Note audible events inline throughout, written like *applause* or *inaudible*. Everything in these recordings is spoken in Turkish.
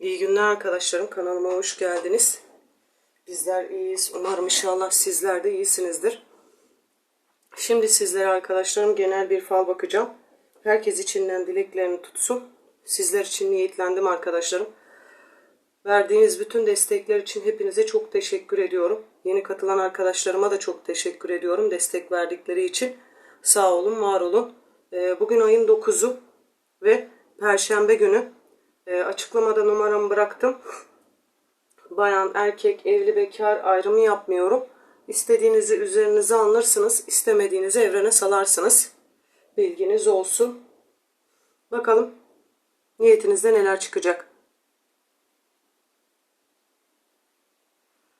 İyi günler arkadaşlarım. Kanalıma hoş geldiniz. Bizler iyiyiz. Umarım inşallah sizler de iyisinizdir. Şimdi sizlere arkadaşlarım genel bir fal bakacağım. Herkes içinden dileklerini tutsun. Sizler için niyetlendim arkadaşlarım. Verdiğiniz bütün destekler için hepinize çok teşekkür ediyorum. Yeni katılan arkadaşlarıma da çok teşekkür ediyorum destek verdikleri için. Sağ olun, var olun. Ee, Bugün ayın 9'u ve Perşembe günü Ee, açıklamada numaramı bıraktım. Bayan, erkek, evli, bekar ayrımı yapmıyorum. İstediğinizi üzerinize alırsınız, istemediğinizi evrene salarsınız. Bilginiz olsun. Bakalım niyetinizde neler çıkacak.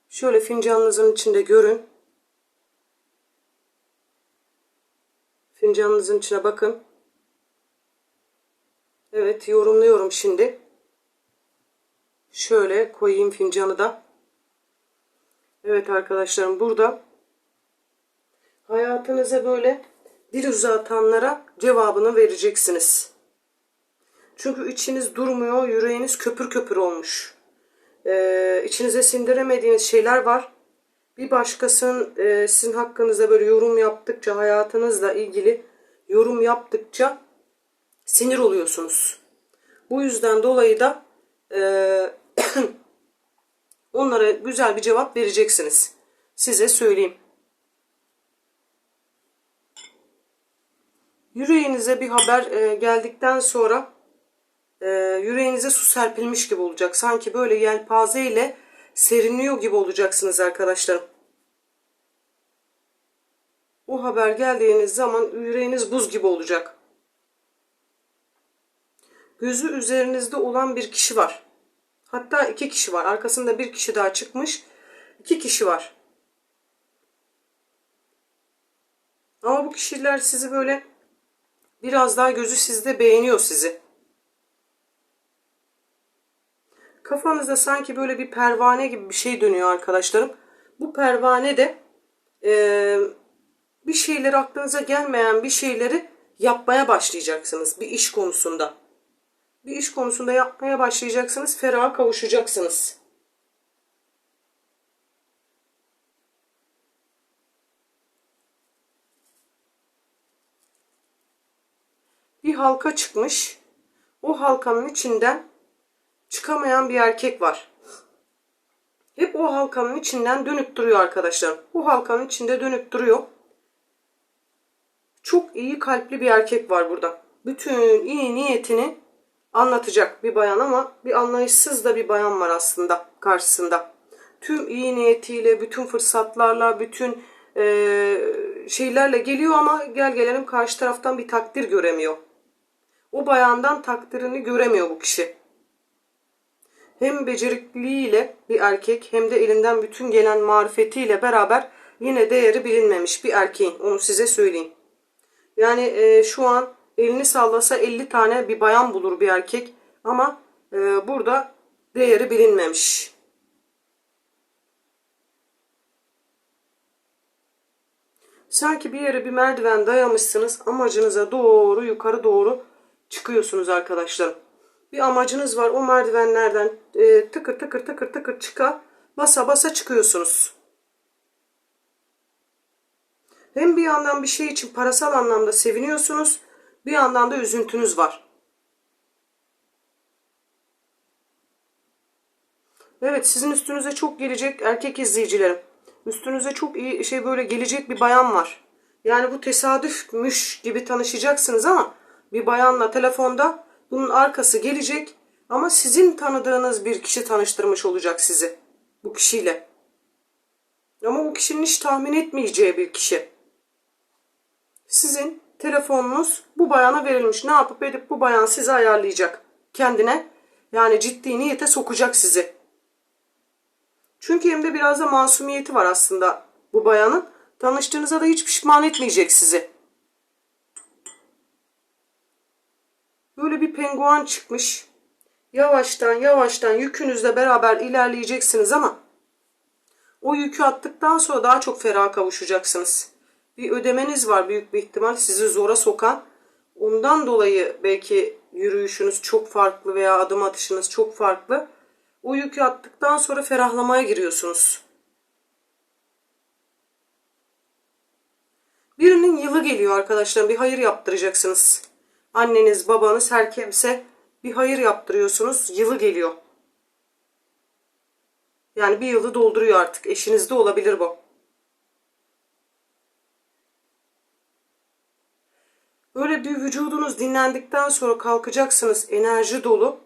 Şöyle fincanınızın içinde görün. Fincanınızın içine bakın. Evet yorumluyorum şimdi. Şöyle koyayım fincanı da. Evet arkadaşlarım burada hayatınıza böyle dil uzatanlara cevabını vereceksiniz. Çünkü içiniz durmuyor, yüreğiniz köpür köpür olmuş. Ee, içinize sindiremediğiniz şeyler var. Bir başkasının e, sizin hakkınızda böyle yorum yaptıkça, hayatınızla ilgili yorum yaptıkça sinir oluyorsunuz. Bu yüzden dolayı da e, *coughs* onlara güzel bir cevap vereceksiniz. Size söyleyeyim. Yüreğinize bir haber e, geldikten sonra e, yüreğinize su serpilmiş gibi olacak. Sanki böyle yelpaze ile serinliyor gibi olacaksınız arkadaşlarım. O haber geldiğiniz zaman yüreğiniz buz gibi olacak gözü üzerinizde olan bir kişi var. Hatta iki kişi var. Arkasında bir kişi daha çıkmış. İki kişi var. Ama bu kişiler sizi böyle biraz daha gözü sizde beğeniyor sizi. Kafanızda sanki böyle bir pervane gibi bir şey dönüyor arkadaşlarım. Bu pervane de e, bir şeyleri aklınıza gelmeyen bir şeyleri yapmaya başlayacaksınız bir iş konusunda bir iş konusunda yapmaya başlayacaksınız. Feraha kavuşacaksınız. Bir halka çıkmış. O halkanın içinden çıkamayan bir erkek var. Hep o halkanın içinden dönüp duruyor arkadaşlar. Bu halkanın içinde dönüp duruyor. Çok iyi kalpli bir erkek var burada. Bütün iyi niyetini anlatacak bir bayan ama bir anlayışsız da bir bayan var aslında karşısında. Tüm iyi niyetiyle, bütün fırsatlarla, bütün e, şeylerle geliyor ama gel gelelim karşı taraftan bir takdir göremiyor. O bayandan takdirini göremiyor bu kişi. Hem becerikliğiyle bir erkek hem de elinden bütün gelen marifetiyle beraber yine değeri bilinmemiş bir erkeğin. Onu size söyleyeyim. Yani e, şu an elini sallasa 50 tane bir bayan bulur bir erkek. Ama e, burada değeri bilinmemiş. Sanki bir yere bir merdiven dayamışsınız. Amacınıza doğru yukarı doğru çıkıyorsunuz arkadaşlarım. Bir amacınız var. O merdivenlerden e, tıkır tıkır tıkır tıkır çıka basa basa çıkıyorsunuz. Hem bir yandan bir şey için parasal anlamda seviniyorsunuz bir yandan da üzüntünüz var. Evet sizin üstünüze çok gelecek erkek izleyicilerim. Üstünüze çok iyi şey böyle gelecek bir bayan var. Yani bu tesadüfmüş gibi tanışacaksınız ama bir bayanla telefonda bunun arkası gelecek ama sizin tanıdığınız bir kişi tanıştırmış olacak sizi bu kişiyle. Ama bu kişinin hiç tahmin etmeyeceği bir kişi. Sizin telefonunuz bu bayana verilmiş. Ne yapıp edip bu bayan sizi ayarlayacak kendine. Yani ciddi niyete sokacak sizi. Çünkü hem de biraz da masumiyeti var aslında bu bayanın. Tanıştığınıza da hiç pişman etmeyecek sizi. Böyle bir penguen çıkmış. Yavaştan yavaştan yükünüzle beraber ilerleyeceksiniz ama o yükü attıktan sonra daha çok ferah kavuşacaksınız bir ödemeniz var büyük bir ihtimal sizi zora sokan. Ondan dolayı belki yürüyüşünüz çok farklı veya adım atışınız çok farklı. O yükü attıktan sonra ferahlamaya giriyorsunuz. Birinin yılı geliyor arkadaşlar. Bir hayır yaptıracaksınız. Anneniz, babanız her kimse bir hayır yaptırıyorsunuz. Yılı geliyor. Yani bir yılı dolduruyor artık. Eşinizde olabilir bu. Böyle bir vücudunuz dinlendikten sonra kalkacaksınız enerji dolu.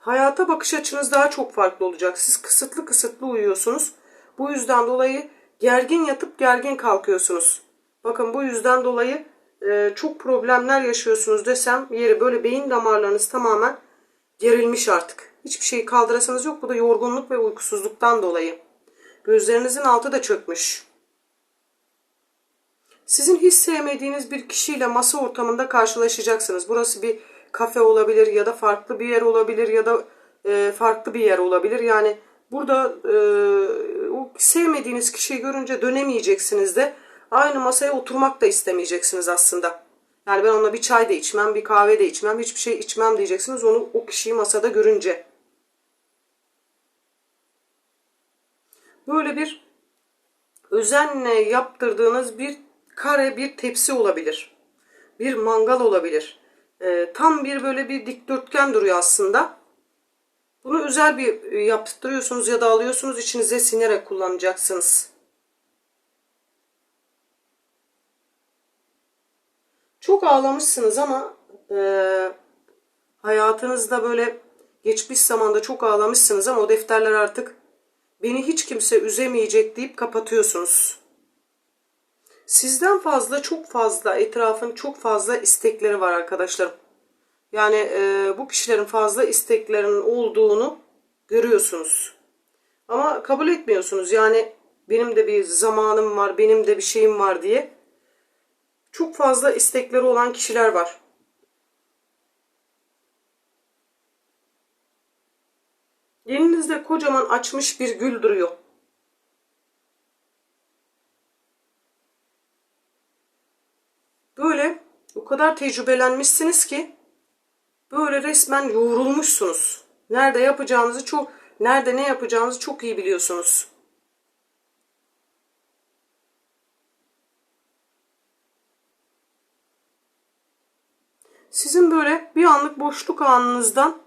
Hayata bakış açınız daha çok farklı olacak. Siz kısıtlı kısıtlı uyuyorsunuz. Bu yüzden dolayı gergin yatıp gergin kalkıyorsunuz. Bakın bu yüzden dolayı e, çok problemler yaşıyorsunuz desem yeri böyle beyin damarlarınız tamamen gerilmiş artık. Hiçbir şeyi kaldırasınız yok. Bu da yorgunluk ve uykusuzluktan dolayı. Gözlerinizin altı da çökmüş. Sizin hiç sevmediğiniz bir kişiyle masa ortamında karşılaşacaksınız. Burası bir kafe olabilir ya da farklı bir yer olabilir ya da e, farklı bir yer olabilir. Yani burada e, o sevmediğiniz kişiyi görünce dönemeyeceksiniz de aynı masaya oturmak da istemeyeceksiniz aslında. Yani ben ona bir çay da içmem, bir kahve de içmem, hiçbir şey içmem diyeceksiniz onu o kişiyi masada görünce. Böyle bir özenle yaptırdığınız bir kare bir tepsi olabilir. Bir mangal olabilir. Ee, tam bir böyle bir dikdörtgen duruyor aslında. Bunu özel bir e, yaptırıyorsunuz ya da alıyorsunuz içinize sinerek kullanacaksınız. Çok ağlamışsınız ama e, hayatınızda böyle geçmiş zamanda çok ağlamışsınız ama o defterler artık beni hiç kimse üzemeyecek deyip kapatıyorsunuz. Sizden fazla çok fazla etrafın çok fazla istekleri var arkadaşlarım. Yani e, bu kişilerin fazla isteklerinin olduğunu görüyorsunuz. Ama kabul etmiyorsunuz. Yani benim de bir zamanım var, benim de bir şeyim var diye. Çok fazla istekleri olan kişiler var. Elinizde kocaman açmış bir gül duruyor. Böyle o kadar tecrübelenmişsiniz ki böyle resmen yoğrulmuşsunuz. Nerede yapacağınızı çok nerede ne yapacağınızı çok iyi biliyorsunuz. Sizin böyle bir anlık boşluk anınızdan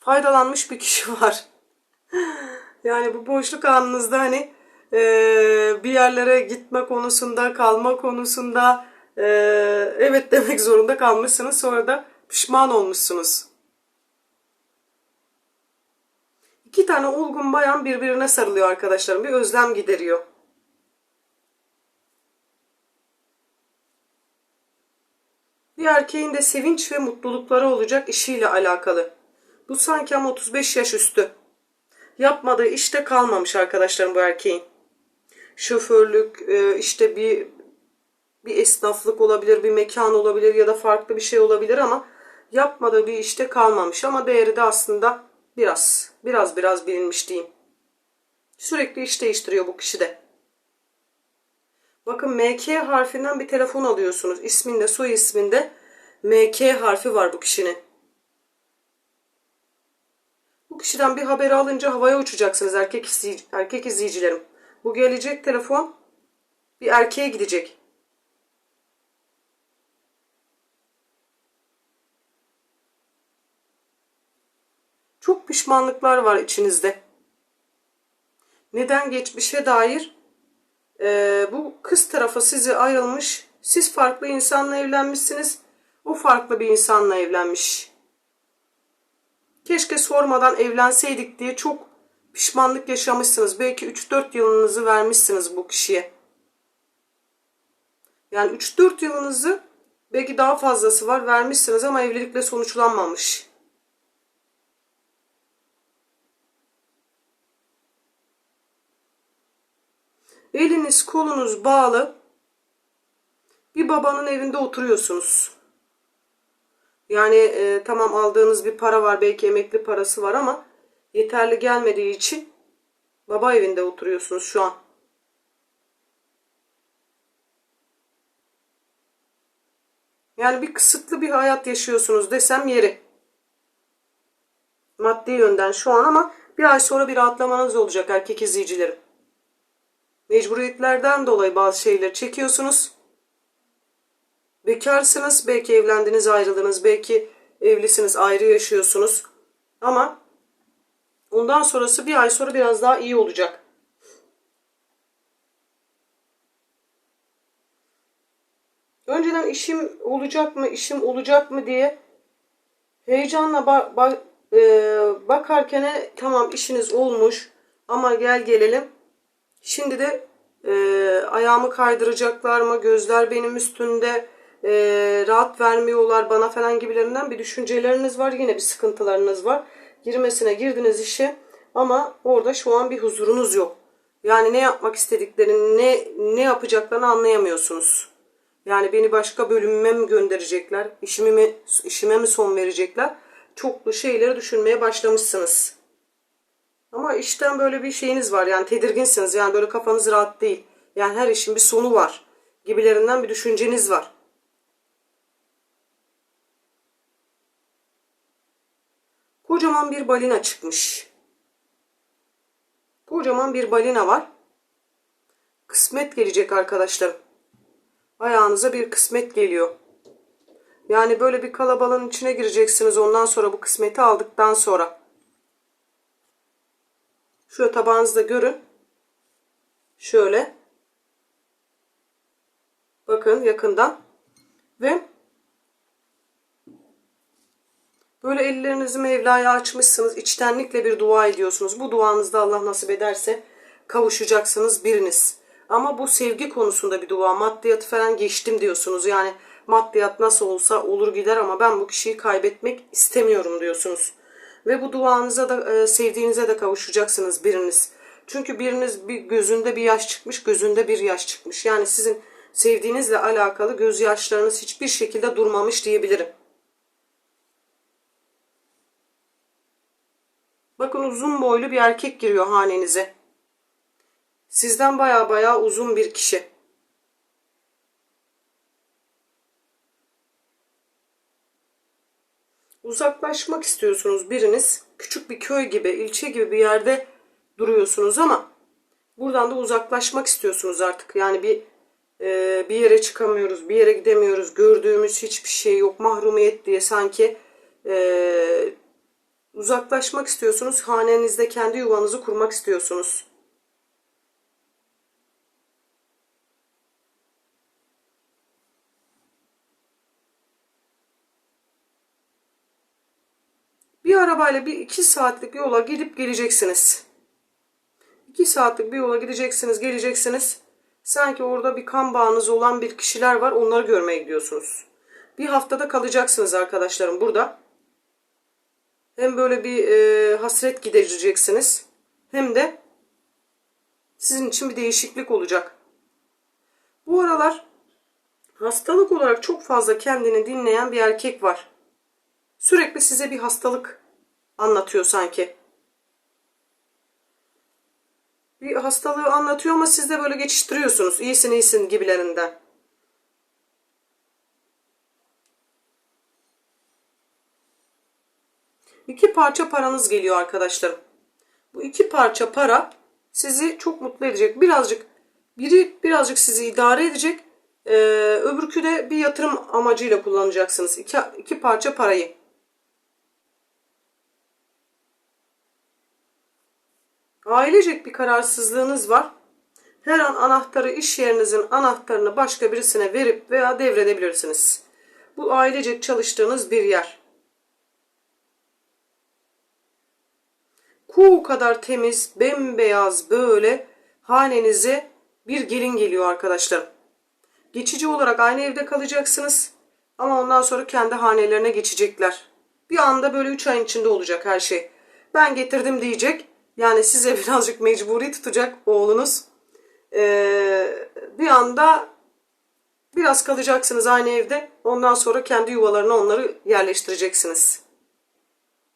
faydalanmış bir kişi *laughs* var. yani bu boşluk anınızda hani e, bir yerlere gitme konusunda, kalma konusunda e, evet *laughs* demek zorunda kalmışsınız. Sonra da pişman olmuşsunuz. İki tane olgun bayan birbirine sarılıyor arkadaşlarım. Bir özlem gideriyor. Bir erkeğin de sevinç ve mutlulukları olacak işiyle alakalı. Bu sanki ama 35 yaş üstü. Yapmadığı işte kalmamış arkadaşlarım bu erkeğin. Şoförlük, e, işte bir bir esnaflık olabilir, bir mekan olabilir ya da farklı bir şey olabilir ama yapmadığı bir işte kalmamış ama değeri de aslında biraz, biraz biraz bilinmiş diyeyim. Sürekli iş değiştiriyor bu kişi de. Bakın MK harfinden bir telefon alıyorsunuz. İsminde, soy isminde MK harfi var bu kişinin. Bu kişiden bir haber alınca havaya uçacaksınız erkek, izleyici, erkek izleyicilerim. Bu gelecek telefon bir erkeğe gidecek. Çok pişmanlıklar var içinizde. Neden geçmişe dair? Ee, bu kız tarafı sizi ayrılmış. Siz farklı insanla evlenmişsiniz. O farklı bir insanla evlenmiş. Keşke sormadan evlenseydik diye çok pişmanlık yaşamışsınız. Belki 3-4 yılınızı vermişsiniz bu kişiye. Yani 3-4 yılınızı belki daha fazlası var vermişsiniz ama evlilikle sonuçlanmamış. Eliniz kolunuz bağlı bir babanın evinde oturuyorsunuz. Yani e, tamam aldığınız bir para var belki emekli parası var ama yeterli gelmediği için baba evinde oturuyorsunuz şu an. Yani bir kısıtlı bir hayat yaşıyorsunuz desem yeri. Maddi yönden şu an ama bir ay sonra bir rahatlamanız olacak erkek izleyicilerim. Mecburiyetlerden dolayı bazı şeyleri çekiyorsunuz. Bekarsınız, belki evlendiniz, ayrıldınız, belki evlisiniz, ayrı yaşıyorsunuz. Ama ondan sonrası bir ay sonra biraz daha iyi olacak. Önceden işim olacak mı, işim olacak mı diye heyecanla ba- ba- e, bakarken tamam işiniz olmuş ama gel gelelim. Şimdi de e, ayağımı kaydıracaklar mı, gözler benim üstünde, e, rahat vermiyorlar bana falan gibilerinden bir düşünceleriniz var. Yine bir sıkıntılarınız var. Girmesine girdiniz işe ama orada şu an bir huzurunuz yok. Yani ne yapmak istediklerini, ne ne yapacaklarını anlayamıyorsunuz. Yani beni başka bölümüme mi gönderecekler, işime mi, işime mi son verecekler? Çoklu şeyleri düşünmeye başlamışsınız. Ama işten böyle bir şeyiniz var yani tedirginsiniz yani böyle kafanız rahat değil. Yani her işin bir sonu var gibilerinden bir düşünceniz var. Kocaman bir balina çıkmış. Kocaman bir balina var. Kısmet gelecek arkadaşlarım. Ayağınıza bir kısmet geliyor. Yani böyle bir kalabalığın içine gireceksiniz ondan sonra bu kısmeti aldıktan sonra. Şöyle tabağınızda görün. Şöyle. Bakın yakından. Ve böyle ellerinizi Mevla'ya açmışsınız. içtenlikle bir dua ediyorsunuz. Bu duanızda Allah nasip ederse kavuşacaksınız biriniz. Ama bu sevgi konusunda bir dua. Maddiyatı falan geçtim diyorsunuz. Yani maddiyat nasıl olsa olur gider ama ben bu kişiyi kaybetmek istemiyorum diyorsunuz. Ve bu duanıza da e, sevdiğinize de kavuşacaksınız biriniz. Çünkü biriniz bir gözünde bir yaş çıkmış, gözünde bir yaş çıkmış. Yani sizin sevdiğinizle alakalı gözyaşlarınız hiçbir şekilde durmamış diyebilirim. Bakın uzun boylu bir erkek giriyor hanenize. Sizden baya baya uzun bir kişi. Uzaklaşmak istiyorsunuz biriniz. Küçük bir köy gibi, ilçe gibi bir yerde duruyorsunuz ama buradan da uzaklaşmak istiyorsunuz artık. Yani bir e, bir yere çıkamıyoruz, bir yere gidemiyoruz. Gördüğümüz hiçbir şey yok. Mahrumiyet diye sanki e, uzaklaşmak istiyorsunuz. Hanenizde kendi yuvanızı kurmak istiyorsunuz. Bir arabayla bir iki saatlik yola gidip geleceksiniz. İki saatlik bir yola gideceksiniz, geleceksiniz. Sanki orada bir kan bağınız olan bir kişiler var, onları görmeye gidiyorsunuz. Bir haftada kalacaksınız arkadaşlarım burada. Hem böyle bir e, hasret gidereceksiniz. Hem de sizin için bir değişiklik olacak. Bu aralar hastalık olarak çok fazla kendini dinleyen bir erkek var. Sürekli size bir hastalık anlatıyor sanki. Bir hastalığı anlatıyor ama siz de böyle geçiştiriyorsunuz. İyisin iyisin gibilerinden. İki parça paranız geliyor arkadaşlarım. Bu iki parça para sizi çok mutlu edecek. Birazcık biri birazcık sizi idare edecek. Ee, öbürkü de bir yatırım amacıyla kullanacaksınız. İki, iki parça parayı. Ailecek bir kararsızlığınız var. Her an anahtarı iş yerinizin anahtarını başka birisine verip veya devredebilirsiniz. Bu ailecek çalıştığınız bir yer. Kuğu kadar temiz, bembeyaz böyle hanenize bir gelin geliyor arkadaşlar. Geçici olarak aynı evde kalacaksınız. Ama ondan sonra kendi hanelerine geçecekler. Bir anda böyle 3 ayın içinde olacak her şey. Ben getirdim diyecek. Yani size *laughs* birazcık mecburi tutacak oğlunuz. Ee, bir anda biraz kalacaksınız aynı evde. Ondan sonra kendi yuvalarına onları yerleştireceksiniz.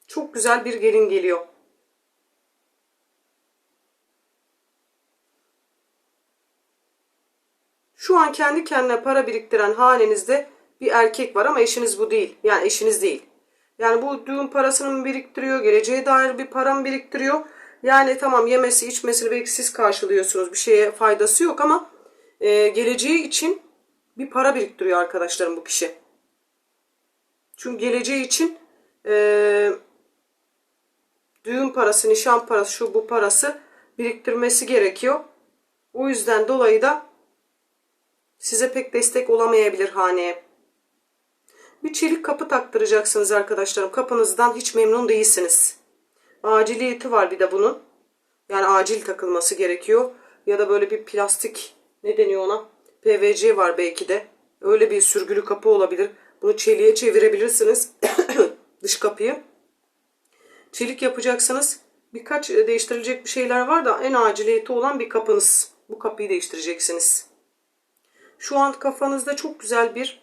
Çok güzel bir gelin geliyor. Şu an kendi kendine para biriktiren hanenizde bir erkek var ama eşiniz bu değil. Yani eşiniz değil. Yani bu düğün parasını mı biriktiriyor, geleceğe dair bir para mı biriktiriyor? Yani tamam yemesi içmesini belki siz karşılıyorsunuz. Bir şeye faydası yok ama e, geleceği için bir para biriktiriyor arkadaşlarım bu kişi. Çünkü geleceği için e, düğün parası, nişan parası, şu bu parası biriktirmesi gerekiyor. O yüzden dolayı da size pek destek olamayabilir haneye. Bir çelik kapı taktıracaksınız arkadaşlarım. Kapınızdan hiç memnun değilsiniz. Aciliyeti var bir de bunun. Yani acil takılması gerekiyor. Ya da böyle bir plastik ne deniyor ona? PVC var belki de. Öyle bir sürgülü kapı olabilir. Bunu çeliğe çevirebilirsiniz. *coughs* Dış kapıyı. Çelik yapacaksınız. Birkaç değiştirilecek bir şeyler var da en aciliyeti olan bir kapınız. Bu kapıyı değiştireceksiniz. Şu an kafanızda çok güzel bir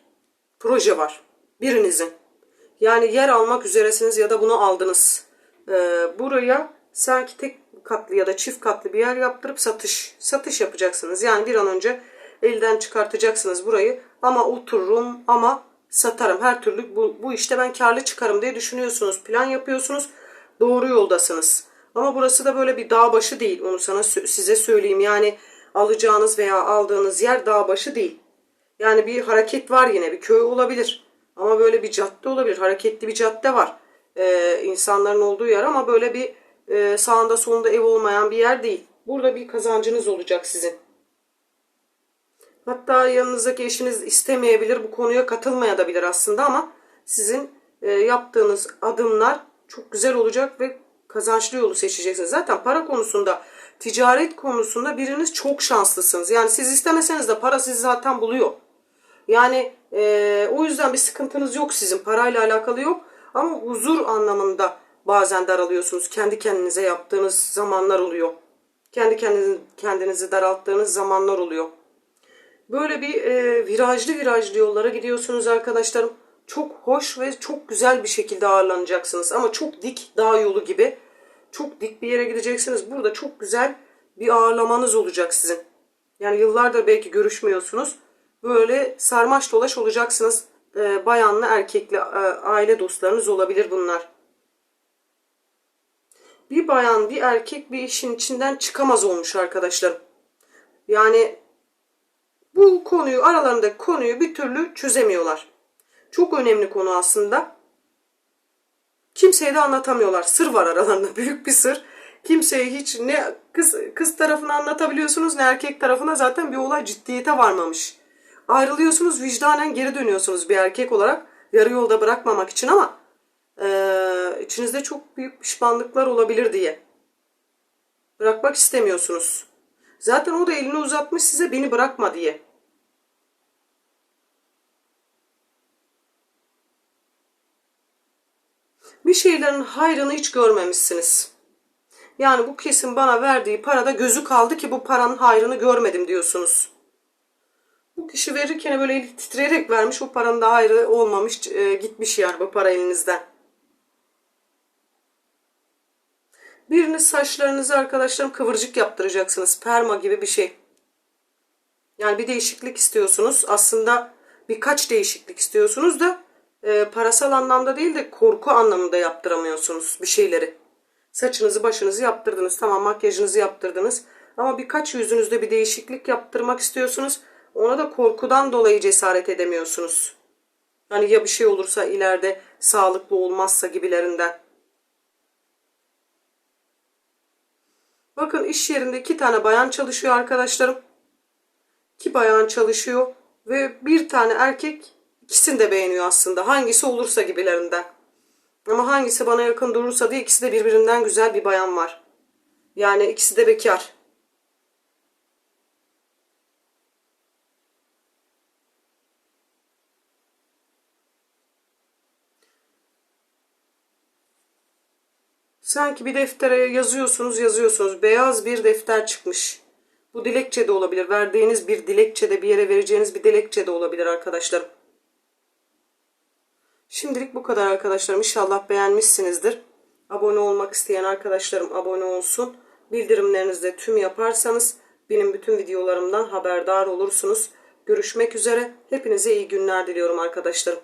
proje var. Birinizin. Yani yer almak üzeresiniz ya da bunu aldınız. Ee, buraya sanki tek katlı ya da çift katlı bir yer yaptırıp satış satış yapacaksınız. Yani bir an önce elden çıkartacaksınız burayı. Ama otururum ama satarım. Her türlü bu, bu işte ben karlı çıkarım diye düşünüyorsunuz. Plan yapıyorsunuz. Doğru yoldasınız. Ama burası da böyle bir dağ başı değil. Onu sana size söyleyeyim. Yani alacağınız veya aldığınız yer dağ başı değil. Yani bir hareket var yine. Bir köy olabilir. Ama böyle bir cadde olabilir. Hareketli bir cadde var. Ee, insanların olduğu yer ama böyle bir e, sağında solunda ev olmayan bir yer değil. Burada bir kazancınız olacak sizin. Hatta yanınızdaki eşiniz istemeyebilir, bu konuya katılmayabilir aslında ama sizin e, yaptığınız adımlar çok güzel olacak ve kazançlı yolu seçeceksiniz. Zaten para konusunda, ticaret konusunda biriniz çok şanslısınız. Yani siz istemeseniz de para sizi zaten buluyor. Yani e, o yüzden bir sıkıntınız yok sizin. Parayla alakalı yok. Ama huzur anlamında bazen daralıyorsunuz. Kendi kendinize yaptığınız zamanlar oluyor. Kendi kendinizi, kendinizi daralttığınız zamanlar oluyor. Böyle bir e, virajlı virajlı yollara gidiyorsunuz arkadaşlarım. Çok hoş ve çok güzel bir şekilde ağırlanacaksınız. Ama çok dik dağ yolu gibi. Çok dik bir yere gideceksiniz. Burada çok güzel bir ağırlamanız olacak sizin. Yani yıllardır belki görüşmüyorsunuz. Böyle sarmaş dolaş olacaksınız. E, bayanlı erkekli e, aile dostlarınız olabilir bunlar. Bir bayan bir erkek bir işin içinden çıkamaz olmuş arkadaşlarım. Yani bu konuyu aralarındaki konuyu bir türlü çözemiyorlar. Çok önemli konu aslında. Kimseye de anlatamıyorlar. Sır var aralarında. *laughs* Büyük bir sır. Kimseye hiç ne kız, kız tarafına anlatabiliyorsunuz ne erkek tarafına zaten bir olay ciddiyete varmamış. Ayrılıyorsunuz vicdanen geri dönüyorsunuz bir erkek olarak. Yarı yolda bırakmamak için ama e, içinizde çok büyük pişmanlıklar olabilir diye. Bırakmak istemiyorsunuz. Zaten o da elini uzatmış size beni bırakma diye. Bir şeylerin hayrını hiç görmemişsiniz. Yani bu kesin bana verdiği parada gözü kaldı ki bu paranın hayrını görmedim diyorsunuz. Bu kişi verirken böyle titreyerek vermiş. Bu paranın da hayrı olmamış. E, gitmiş yani bu para elinizden. Biriniz saçlarınızı arkadaşlarım kıvırcık yaptıracaksınız. Perma gibi bir şey. Yani bir değişiklik istiyorsunuz. Aslında birkaç değişiklik istiyorsunuz da e, parasal anlamda değil de korku anlamında yaptıramıyorsunuz bir şeyleri. Saçınızı başınızı yaptırdınız. Tamam makyajınızı yaptırdınız. Ama birkaç yüzünüzde bir değişiklik yaptırmak istiyorsunuz. Ona da korkudan dolayı cesaret edemiyorsunuz. Hani ya bir şey olursa ileride sağlıklı olmazsa gibilerinden. Bakın iş yerinde iki tane bayan çalışıyor arkadaşlarım. İki bayan çalışıyor ve bir tane erkek ikisini de beğeniyor aslında. Hangisi olursa gibilerinden. Ama hangisi bana yakın durursa diye ikisi de birbirinden güzel bir bayan var. Yani ikisi de bekar. Sanki bir deftere yazıyorsunuz yazıyorsunuz. Beyaz bir defter çıkmış. Bu dilekçe de olabilir. Verdiğiniz bir dilekçe de bir yere vereceğiniz bir dilekçe de olabilir arkadaşlarım. Şimdilik bu kadar arkadaşlarım. İnşallah beğenmişsinizdir. Abone olmak isteyen arkadaşlarım abone olsun. Bildirimlerinizi de tüm yaparsanız benim bütün videolarımdan haberdar olursunuz. görüşmek üzere. Hepinize iyi günler diliyorum arkadaşlarım.